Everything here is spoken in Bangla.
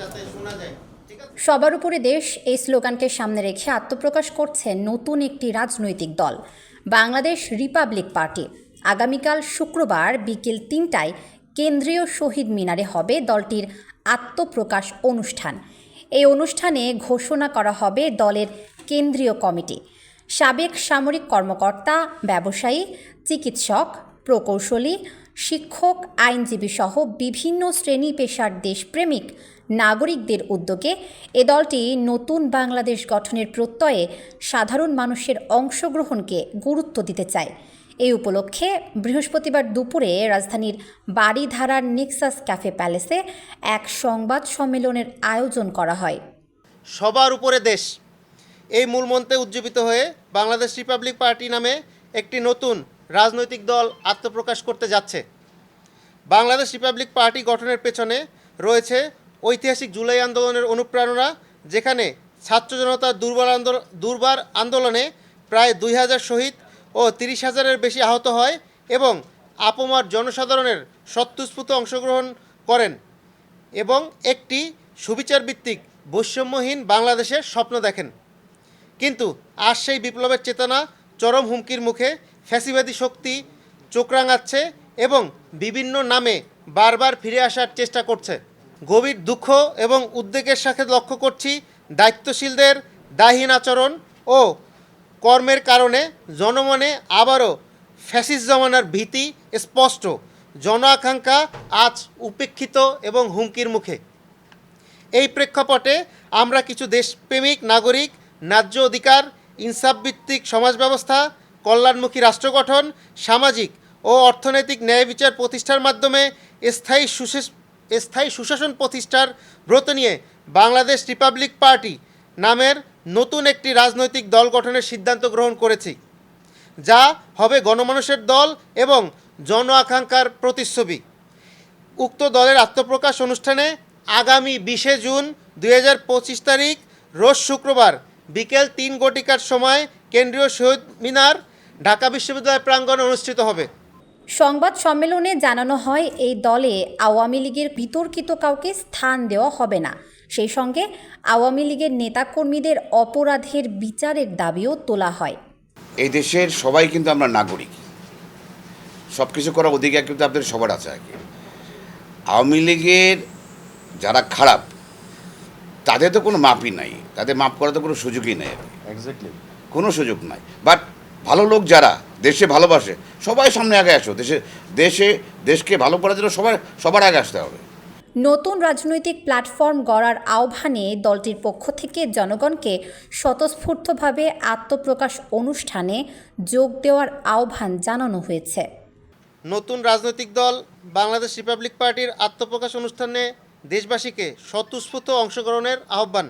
যাতে শোনা যায়। সবার উপরে দেশ এই স্লোগানকে সামনে রেখে আত্মপ্রকাশ করছে নতুন একটি রাজনৈতিক দল, বাংলাদেশ রিপাবলিক পার্টি। আগামীকাল শুক্রবার বিকেল তিনটায় কেন্দ্রীয় শহীদ মিনারে হবে দলটির আত্মপ্রকাশ অনুষ্ঠান। এই অনুষ্ঠানে ঘোষণা করা হবে দলের কেন্দ্রীয় কমিটি। সাবেক সামরিক কর্মকর্তা, ব্যবসায়ী, চিকিৎসক, প্রকৌশলী শিক্ষক, আইনজীবী সহ বিভিন্ন শ্রেণি পেশার দেশপ্রেমিক নাগরিকদের উদ্যোগে এ দলটি নতুন বাংলাদেশ গঠনের প্রত্যয়ে সাধারণ মানুষের অংশগ্রহণকে গুরুত্ব দিতে চায়। এই উপলক্ষে বৃহস্পতিবার দুপুরে রাজধানীর বাড়িধারার নেক্সাস ক্যাফে প্যালেসে এক সংবাদ সম্মেলনের আয়োজন করা হয়। সবার উপরে দেশ। এই মূলমন্ত্রে উজ্জীবিত হয়ে বাংলাদেশ রিপাবলিক পার্টি নামে একটি নতুন রাজনৈতিক দল আত্মপ্রকাশ করতে যাচ্ছে। বাংলাদেশ রিপাবলিক পার্টি গঠনের পেছনে রয়েছে ঐতিহাসিক জুলাই আন্দোলনের অনুপ্রেরণা, যেখানে ছাত্র জনতার দুর্বার আন্দোলন দুর্বার আন্দোলনে প্রায় দুই হাজার শহীদ ও তিরিশ হাজারের বেশি আহত হয় এবং আপমার জনসাধারণের স্বতঃস্ফূর্ত অংশগ্রহণ করেন এবং একটি সুবিচার ভিত্তিক বৈষম্যহীন বাংলাদেশের স্বপ্ন দেখেন। কিন্তু আজ সেই বিপ্লবের চেতনা চরম হুমকির মুখে ফ্যাসিবাদী শক্তি চোখ রাঙাচ্ছে এবং বিভিন্ন নামে বারবার ফিরে আসার চেষ্টা করছে। গভীর দুঃখ এবং উদ্বেগের সাথে লক্ষ্য করছি দায়িত্বশীলদের দাহীন আচরণ ও কর্মের কারণে জনমনে আবারও ফ্যাসিস জমানার ভীতি স্পষ্ট। জন আকাঙ্ক্ষা আজ উপেক্ষিত এবং হুমকির মুখে। এই প্রেক্ষাপটে আমরা কিছু দেশপ্রেমিক, নাগরিক, ন্যায্য অধিকার ইনসাফভিত্তিক সমাজ ব্যবস্থা কল্যাণমুখী রাষ্ট্র গঠন, সামাজিক ও অর্থনৈতিক ন্যায় বিচার প্রতিষ্ঠার মাধ্যমে স্থায়ী স্থায়ী সুশাসন প্রতিষ্ঠার ব্রত নিয়ে বাংলাদেশ রিপাবলিক পার্টি নামের নতুন একটি রাজনৈতিক দল গঠনের সিদ্ধান্ত গ্রহণ করেছি, যা হবে গণমানুষের দল এবং জন আকাঙ্ক্ষার প্রতিচ্ছবি। উক্ত দলের আত্মপ্রকাশ অনুষ্ঠানে আগামী বিশে জুন দু হাজার পঁচিশ তারিখ, রোজ শুক্রবার বিকেল তিন ঘটিকার সময় কেন্দ্রীয় শহীদ মিনার ঢাকা বিশ্ববিদ্যালয় প্রাঙ্গণে অনুষ্ঠিত হবে। সংবাদ সম্মেলনে জানানো হয় এই দলে আওয়ামী লীগের বিতর্কিত কাউকে স্থান দেওয়া হবে না। সেই সঙ্গে আওয়ামী লীগের নেতাকর্মীদের অপরাধের বিচারের দাবিও তোলা হয়। এই দেশের সবাই কিন্তু আমরা নাগরিক। সব কিছু করার অধিকার কিন্তু আপনাদের সবার আছে আর কি আওয়ামী লীগের যারা খারাপ তাদের তো কোনো মাপই নাই। তাদের মাপ করার তো কোনো সুযোগই নেই। এক্স্যাক্টলি কোনো সুযোগ নাই। বাট ভালো লোক যারা দেশে ভালোবাসে সবাই সামনে আগে আসো। দেশে দেশে দেশকে ভালো করার জন্য সবার সবার আগে আসতে হবে। নতুন রাজনৈতিক প্ল্যাটফর্ম গড়ার আহ্বানে দলটির পক্ষ থেকে জনগণকে স্বতঃস্ফূর্তভাবে আত্মপ্রকাশ অনুষ্ঠানে যোগ দেওয়ার আহ্বান জানানো হয়েছে। নতুন রাজনৈতিক দল বাংলাদেশ রিপাবলিক পার্টির আত্মপ্রকাশ অনুষ্ঠানে দেশবাসীকে স্বতঃস্ফূর্ত অংশগ্রহণের আহ্বান